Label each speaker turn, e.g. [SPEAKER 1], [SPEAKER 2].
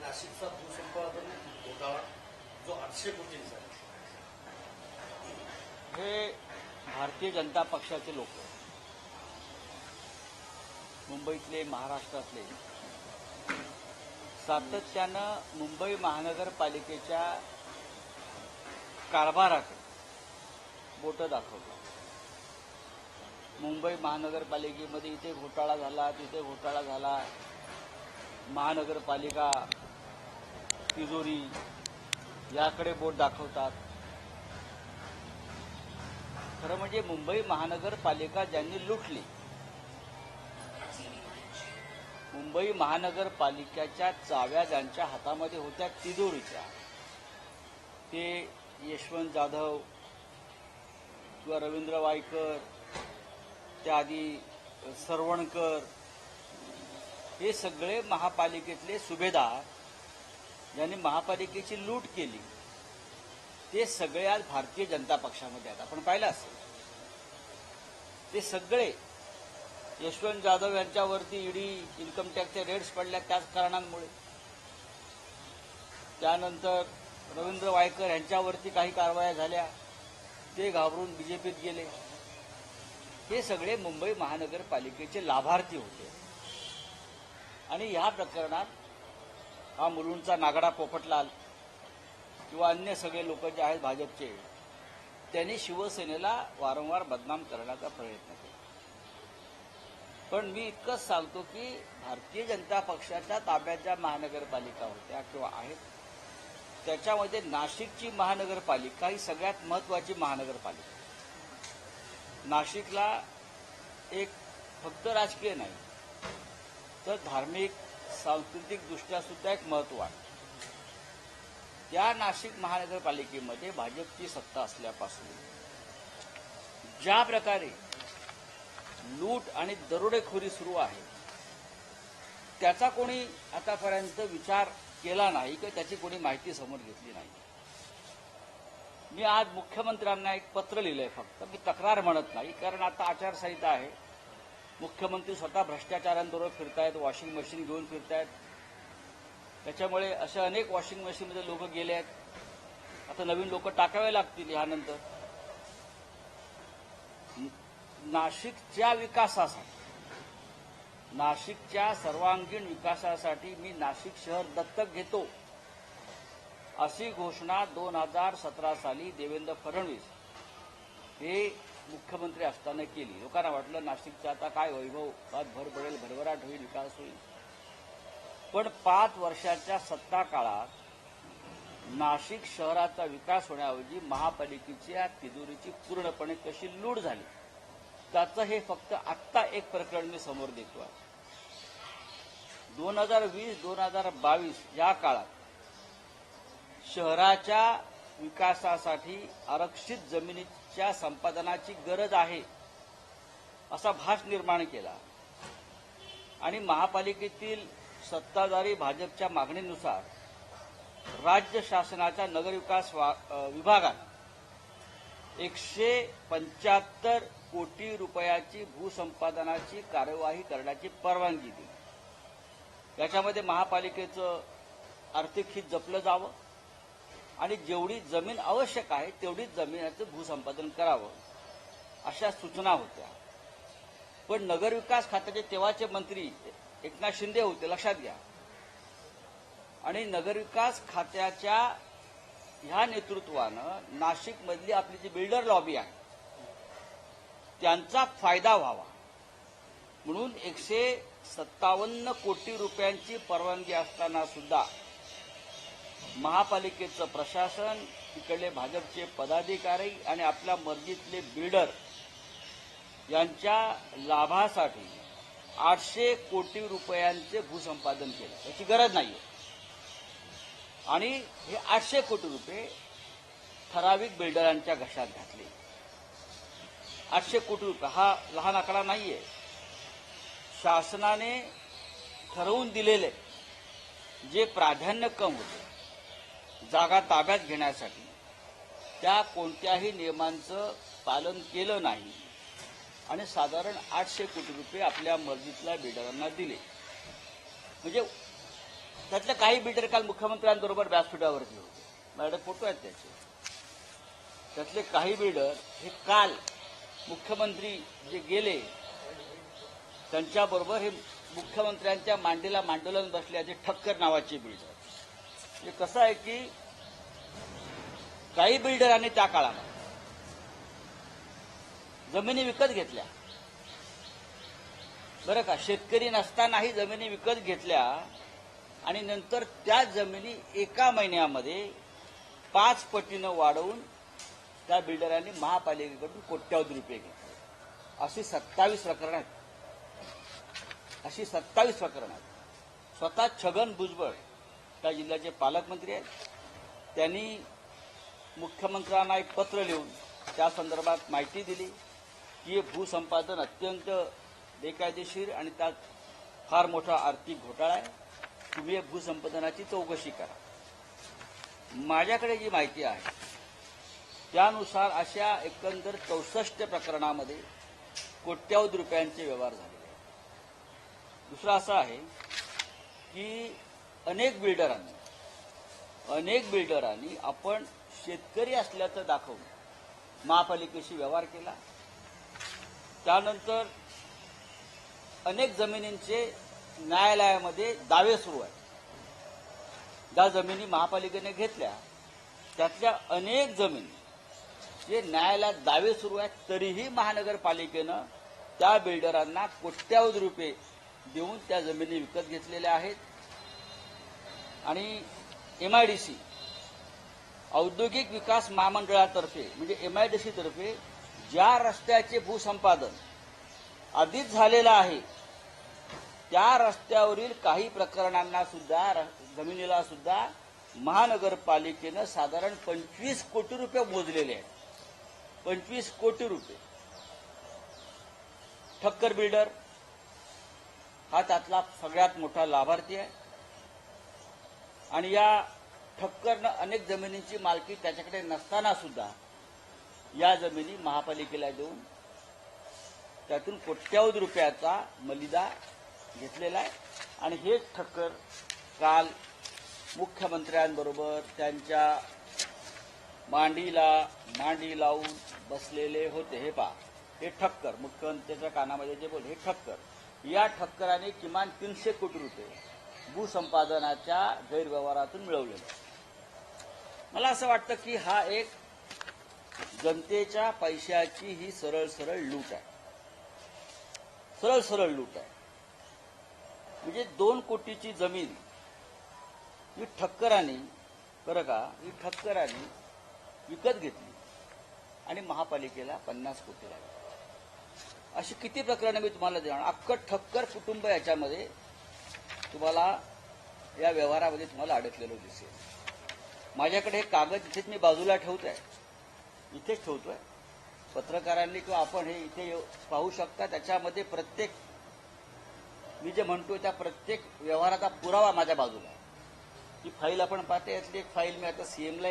[SPEAKER 1] नाशिकचा भूसंपादन घोटाळा जो आठशे कोटींचा
[SPEAKER 2] हे भारतीय जनता पक्षाचे लोक मुंबईतले महाराष्ट्रातले. सातत्यानं मुंबई महानगरपालिकेच्या कारभाराकडे बोटं दाखवतात. मुंबई महानगरपालिकेमध्ये इथे घोटाळा झाला तिथे घोटाळा झाला. महानगरपालिका तिजोरी याकडे बोट दाखवतात. खरं म्हणजे मुंबई महानगरपालिका ज्यांनी लुटली मुंबई महानगरपालिकेच्या चाव्या ज्यांच्या हातामध्ये होत्या तिजोरीच्या ते यशवंत जाधव किंवा रवींद्र वायकर त्याआधी सरवणकर हे सगळे महापालिकेतले सुभेदार ज्यांनी महापालिकेची लूट केली. ते सगळे आज भारतीय जनता पक्षामध्ये आहेत. आपण पाहिलं असेल. ते सगळे यशवंत जाधव यांच्यावरती ईडी इन्कम टॅक्सचे रेड्स पडल्या त्याच कारणांमुळे. त्यानंतर रवींद्र वायकर यांच्यावरती काही कारवाया झाल्या. ते घाबरून बीजेपीत गेले. हे सगळे मुंबई महानगरपालिकेचे लाभार्थी होते. आणि या प्रकरणात हा मुलुंडचा नागडा पोपटलाल किंवा अन्य सगळे लोक जे आहेत भाजपचे त्यांनी शिवसेनेला वारंवार बदनाम करण्याचा प्रयत्न केला. पण मी इतकंच सांगतो की भारतीय जनता पक्षाच्या ताब्यात ज्या महानगरपालिका होत्या किंवा आहेत त्याच्यामध्ये नाशिकची महानगरपालिका ही सगळ्यात महत्वाची महानगरपालिका. नाशिकला एक फक्त राजकीय नाही तर धार्मिक सांस्कृतिक दृष्ट्या सुद्धा एक महत्त्व आहे. त्या नाशिक महानगरपालिकेमध्ये भाजपची सत्ता असल्यापासून ज्या प्रकारे लूट आणि दरोडेखोरी सुरू आहे त्याचा कोणी आतापर्यंत विचार केला नाही किंवा त्याची कोणी माहिती समोर घेतली नाही. मी आज मुख्यमंत्र्यांना एक पत्र लिहिलंय फक्त मी तक्रार म्हणत नाही कारण आता आचारसंहिता आहे. मुख्यमंत्री स्वतः भ्रष्टाचारांबरोबर फिरतायत वॉशिंग मशीन घेऊन फिरतायत. त्याच्यामुळे अशा अनेक वॉशिंग मशीनमध्ये लोक गेले आहेत आता नवीन लोक टाकावे लागतील यानंतर नाशिकच्या विकासासाठी नाशिकच्या सर्वांगीण विकासासाठी मी नाशिक शहर दत्तक घेतो. अशी घोषणा दोन हजार सतरा साली देवेंद्र फडणवीस हे मुख्यमंत्री असताना केली. लोकांना वाटलं नाशिकचं आता काय वैभव आज भर पडेल भरभराट होईल विकास होईल. पण पाच वर्षाच्या सत्ता काळात नाशिक शहराचा विकास होण्याऐवजी महापालिकेच्या तिजोरीची पूर्णपणे कशी लूट झाली? त्याचं हे फक्त आत्ता एक प्रकरण मी समोर देतो. आहे दोन हजार वीस दोन हजार बावीस या काळात शहराच्या विकासासाठी आरक्षित जमिनीची च्या संपादनाची गरज आहे असा भास निर्माण केला. आणि महापालिकेतील सत्ताधारी भाजपच्या मागणीनुसार राज्य शासनाच्या नगरविकास वा- विभागात एकशे पंच्याहत्तर कोटी रुपयाची भूसंपादनाची कार्यवाही करण्याची परवानगी दिली. याच्यामध्ये महापालिकेचं आर्थिक हित जपलं जावं. आणि जेवढी जमीन आवश्यक आहे तेवढीच जमिनीचं भूसंपादन करावं. अशा सूचना होत्या. पण नगरविकास खात्याचे तेव्हाचे मंत्री एकनाथ शिंदे होते लक्षात घ्या. आणि नगरविकास खात्याच्या ह्या नेतृत्वानं नाशिकमधली आपली जी बिल्डर लॉबी आहे त्यांचा फायदा व्हावा. म्हणून एकशे सत्तावन्न कोटी रुपयांची परवानगी असताना सुद्धा महापालिकेचं प्रशासन तिकडले भाजपचे पदाधिकारी आणि आपल्या मर्जीतले बिल्डर यांच्या लाभासाठी आठशे कोटी रुपयांचे भूसंपादन केलं. याची गरज नाहीये. आणि हे आठशे कोटी रुपये ठराविक बिल्डरांच्या घशात घातले. आठशे कोटी रुपये. हा लहान आकडा नाहीये. शासनाने ठरवून दिलेले जे प्राधान्यक्रम होते जागा ताब्यात घेण्यासाठी. त्या कोणत्याही नियमांचं पालन केलं नाही. आणि साधारण आठशे कोटी रुपये आपल्या मर्जीतल्या बिल्डरांना दिले. म्हणजे त्यातले काही बिल्डर काल मुख्यमंत्र्यांबरोबर व्यासपीठावरती होते. माझ्याकडे फोटो आहेत त्याचे. त्यातले काही बिल्डर हे काल मुख्यमंत्री जे गेले त्यांच्याबरोबर हे मुख्यमंत्र्यांच्या मांडीला मांडोलन बसल्याचे ठक्कर नावाचे बिल्डर. म्हणजे कसं आहे की काही बिल्डरांनी त्या काळात जमिनी विकत घेतल्या. बरं का? शेतकरी नसतानाही जमिनी विकत घेतल्या आणि नंतर त्या जमिनी एका महिन्यामध्ये पाच पटीनं वाढवून त्या बिल्डरांनी महापालिकेकडून कोट्यावधी रुपये घेतले. अशी सत्तावीस प्रकरणं आहेत. अशी सत्तावीस प्रकरणं आहेत. स्वतः छगन भुजबळ त्या जिल्ह्याचे पालकमंत्री आहेत. त्यांनी मुख्यमंत्र्यांना एक पत्र लिहून त्या संदर्भात माहिती दिली की हे भूसंपादन अत्यंत बेकायदेशीर आणि त्यात फार मोठा आर्थिक घोटाळा आहे. तुम्ही या भूसंपादनाची चौकशी करा. माझ्याकडे जी माहिती आहे त्यानुसार अशा एकंदर चौसष्ट प्रकरणामध्ये कोट्यावधी रुपयांचे व्यवहार झालेले आहेत. दुसरं असं आहे की अनेक बिल्डरांनी अनेक बिल्डरांनी आपण शेतकरी असल्याचं दाखवून महापालिकेशी व्यवहार केला. त्यानंतर अनेक जमिनींचे न्यायालयामध्ये दावे सुरू आहेत. ज्या जमिनी महापालिकेने घेतल्या त्यातल्या अनेक जमिनी जे न्यायालयात दावे सुरू आहेत तरीही महानगरपालिकेनं त्या बिल्डरांना कोट्यावधी रुपये देऊन त्या जमिनी विकत घेतलेल्या आहेत. आणि एम आय डी सी औद्योगिक विकास महामंडळातर्फे म्हणजे एम आय डी तर्फे ज्या रस्त्याचे भूसंपादन आधीच झालेलं आहे त्या रस्त्यावरील काही प्रकरणांना सुद्धा र- जमिनीला सुद्धा महानगरपालिकेनं साधारण पंचवीस कोटी रुपये मोजलेले आहेत. पंचवीस कोटी रुपये. ठक्कर बिल्डर हा त्यातला सगळ्यात मोठा लाभार्थी आहे. आणि या ठक्करनं अनेक जमिनींची मालकी त्याच्याकडे नसताना सुद्धा या जमिनी महापालिकेला देऊन त्यातून कोट्यावधी रुपयाचा मलिदा घेतलेला आहे. आणि हेच ठक्कर काल मुख्यमंत्र्यांबरोबर त्यांच्या मांडीला मांडी लावून बसलेले होते. हे पहा हे ठक्कर मुख्यमंत्र्यांच्या कानामध्ये जे बोल हे ठक्कर या ठक्कराने किमान तीनशे कोटी रुपये भूसंपादनाच्या गैरव्यवहारातून मिळवलेलं मला असं वाटतं की हा एक जनतेच्या पैशाची ही सरळ सरळ लूट आहे. सरळ सरळ लूट आहे. म्हणजे दोन कोटीची जमीन ही ठक्कराने बरं का ही ठक्कराने विकत घेतली आणि महापालिकेला पन्नास कोटी लागली. अशी किती प्रकरणं मी तुम्हाला देणार? अख्खं ठक्कर कुटुंब याच्यामध्ये तुम्हाला या व्यवहारामध्ये तुम्हाला अडकलेलं दिसेल. माझ्याकडे हे कागद इथेच मी बाजूला ठेवतोय. इथेच ठेवतोय. पत्रकारांनी किंवा आपण हे इथे येऊ- पाहू शकता त्याच्यामध्ये प्रत्येक मी जे म्हणतो त्या प्रत्येक व्यवहाराचा पुरावा माझ्या बाजूला आहे. ती फाईल आपण पाहते यातली एक फाईल मी आता सीएमला